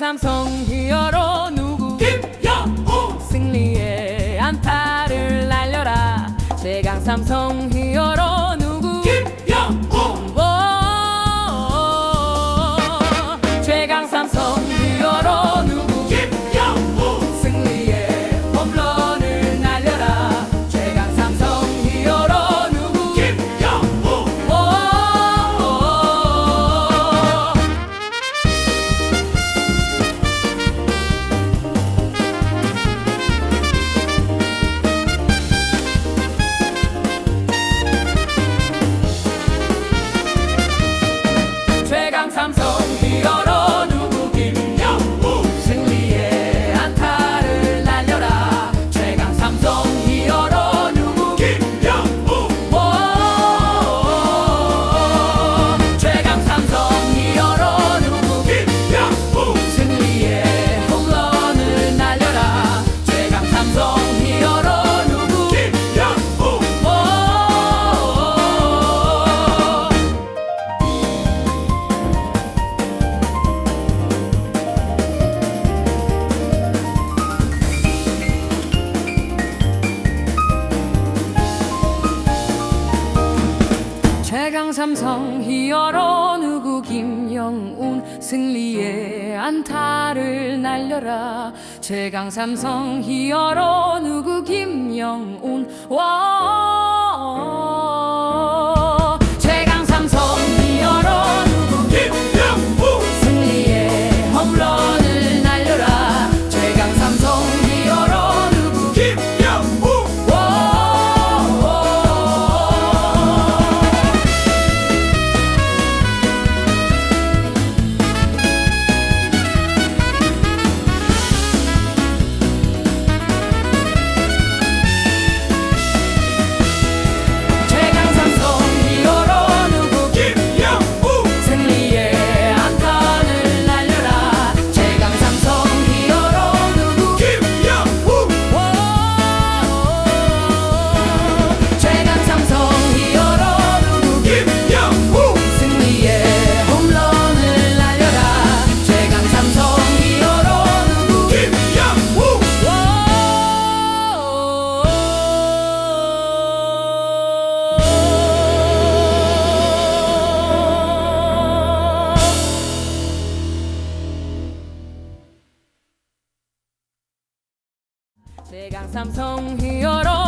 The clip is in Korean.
삼성 히어로 누구? 김영호 승리의 안타를 날려라. 최강 삼성 히어로 삼성 히어로 누구 김영운 승리의 안타를 날려라. 최강 삼성 히어로 누구 김영운 와. 내강 삼성 히어로